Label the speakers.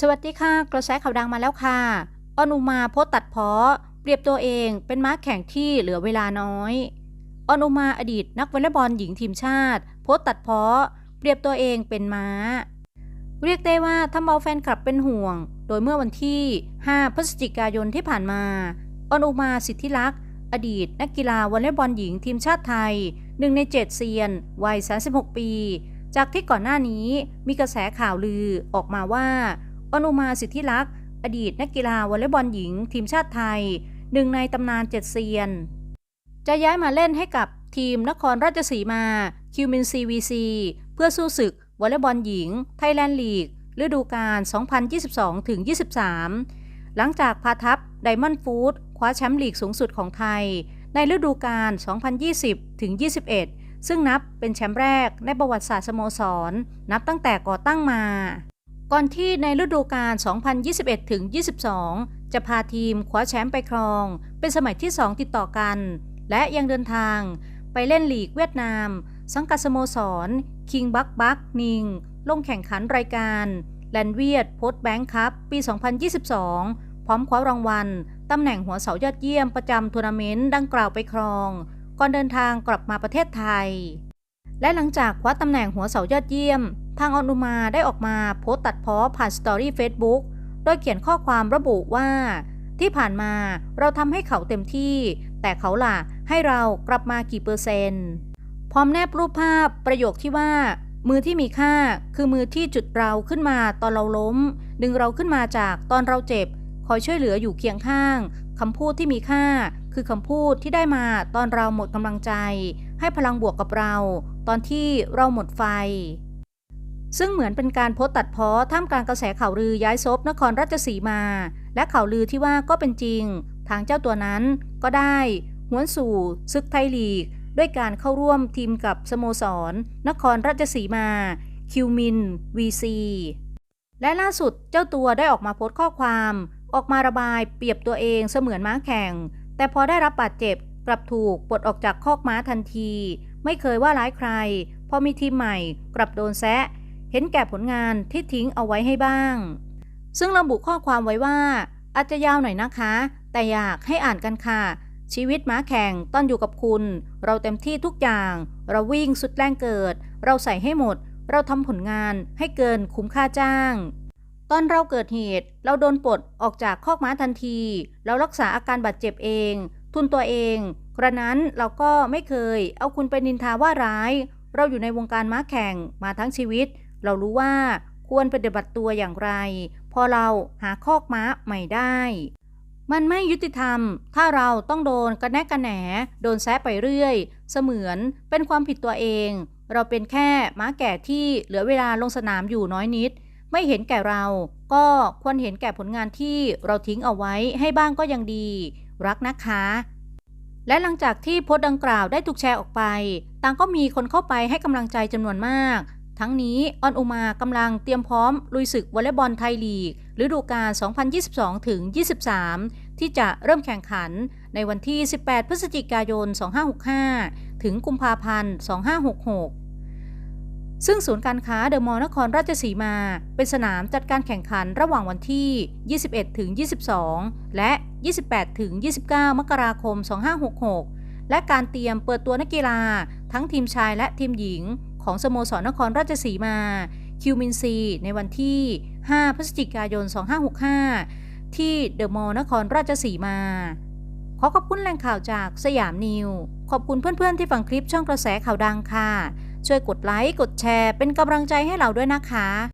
Speaker 1: สวัสดีค่ะกระแสข่าวดังมาแล้วค่ะออนุมาโพสตัดเพาะเปรียบตัวเองเป็นม้าแข่งที่เหลือเวลาน้อยออนุมาอดีตนักวอลเลย์บอลหญิงทีมชาติ โพสตัดเพาะเปรียบตัวเองเป็นม้า เรียกได้ว่าทำเอาแฟนคลับเป็นห่วง โดยเมื่อวันที่ 5 พฤศจิกายนที่ผ่านมาออนุมาสิทธิลักษ์อดีตนักกีฬาวอลเลย์บอลหญิงทีมชาติไทยหนึ่งในเจ็ดเซียน วัย 36 ปี จากที่ก่อนหน้านี้มีกระแสข่าวลือออกมาว่า อนุมาสิทธิลักษ์ อดีตนักกีฬาวอลเลย์บอลหญิง ทีมชาติไทย หนึ่งในตำนานเจ็ดเซียน จะย้ายมาเล่นให้กับทีมนครราชสีมาคิวมินซีวีซีเพื่อสู้ศึกวอลเลย์บอลหญิง ไทยแลนด์ลีกฤดูกาล 2022-23 หลังจากพาทัพไดมอนด์ฟูดคว้าแชมป์ลีกสูงสุดของไทย ในฤดูกาล 2020-21 ซึ่งนับเป็นแชมป์แรกในประวัติศาสตร์สโมสร นับตั้งแต่ก่อตั้งมา ก่อนที่ในฤดูกาล 2021-22 จะพาทีมคว้าแชมป์ไปครอง เป็นสมัยที่ 2 ติดต่อกัน และยังเดินทางไปเล่นลีกเวียดนาม สังกัดสโมสร คิงบักบักนิง ลงแข่งขันรายการแลนเวียดโพสแบงค์คัพปี 2022 พร้อมคว้ารางวัลตำแหน่งหัวเสายอดเยี่ยมประจำทัวร์นาเมนต์ดังกล่าวไปครอง ก่อนเดินทางกลับมาประเทศไทย และหลังจากคว้าตำแหน่งหัวเสายอดเยี่ยม ทางอนุมาได้ออกมาโพสต์ตัดเพ้อผ่านสตอรี่เฟซบุ๊กโดยเขียนข้อความระบุว่า ที่ผ่านมาเราทำให้เขาเต็มที่ แต่เขาล่ะให้เรากลับมากี่เปอร์เซนต์พร้อมแนบรูปภาพประโยคที่ว่า มือที่มีค่าคือมือที่จุดเราขึ้นมาตอนเราล้ม ดึงเราขึ้นมาจากตอนเราเจ็บ คอยช่วยเหลืออยู่เคียงข้างคำพูดที่มีค่า คือคำพูดที่ได้มาตอนเราหมดกำลังใจ ให้พลังบวกกับเรา ตอนที่เราหมดไฟ ซึ่งเหมือนเป็นการโพสต์ตัดเพ้อท่ามกลางกระแสข่าวลือย้ายซบนครราชสีมา และข่าวลือที่ว่าก็เป็นจริง ทางเจ้าตัวนั้นก็ได้หวนสู่ซึกไทยลีก ด้วยการเข้าร่วมทีมกับสโมสร นครราชสีมา คิวมินวีซีและล่าสุดเจ้าตัวได้ออกมาโพสต์ข้อความ ออกมาระบายเปรียบตัวเองเสมือนม้าแข่ง แต่พอได้รับบาดเจ็บกลับถูกปลดออกจากคอกม้าทันที ไม่เคยว่าร้ายใคร พอมีทีมใหม่กลับโดนแซะ เห็นแก่ผลงานที่ทิ้งเอาไว้ให้บ้าง ซึ่งระบุข้อความไว้ว่า อาจจะยาวหน่อยนะคะ แต่อยากให้อ่านกันค่ะ ชีวิตม้าแข่งต้อนอยู่กับคุณ เราเต็มที่ทุกอย่าง เราวิ่งสุดแรงเกิด เราใส่ให้หมด เราทำผลงานให้เกินคุ้มค่าจ้าง ตอนเราเกิดเหตุ เราโดนปลดออกจากคอกม้าทันที เรารักษาอาการบาดเจ็บเอง ทุนตัวเองกระนั้นเราก็ไม่เคยเอาคุณไปนินทาว่าร้าย เราอยู่ในวงการม้าแข่งมาทั้งชีวิต เรารู้ว่าควรปฏิบัติตัวอย่างไร พอเราหาคอกม้าใหม่ได้ มันไม่ยุติธรรม ถ้าเราต้องโดนกระแนกกระแหน โดนแซะไปเรื่อย เสมือนเป็นความผิดตัวเอง เราเป็นแค่ม้าแก่ที่เหลือเวลาลงสนามอยู่น้อยนิด ไม่เห็นแก่เรา ก็ควรเห็นแก่ผลงานที่เราทิ้งเอาไว้ให้บ้างก็ยังดี รักนะคะและหลังจากที่โพสต์ดังกล่าวได้ถูกแชร์ออกไป ต่างก็มีคนเข้าไปให้กำลังใจจำนวนมาก ทั้งนี้ออนอุมากำลังเตรียมพร้อมลุยศึกวอลเลย์บอลไทยลีกฤดูกาล 2022-23 ที่จะเริ่มแข่งขันในวันที่ 18 พฤศจิกายน 2565 ถึงกุมภาพันธ์ 2566 ซึ่งศูนย์การค้าเดอะมอลล์นครราชสีมา เป็นสนามจัดการแข่งขันระหว่างวันที่ 21-22 และ 28-29 มกราคม 2566 และการเตรียมเปิดตัวนักกีฬาทั้งทีมชายและทีมหญิง ของสโมสรนครราชสีมา คิวมินซี ในวันที่ 5 พฤศจิกายน 2565 ที่เดอะมอลล์นครราชสีมา ขอขอบคุณแหล่งข่าวจากสยามนิว ขอบคุณเพื่อนๆที่ฟังคลิปช่องกระแสข่าวดังค่ะ ช่วยกดไลค์ กดแชร์ เป็นกำลังใจให้เราด้วยนะคะ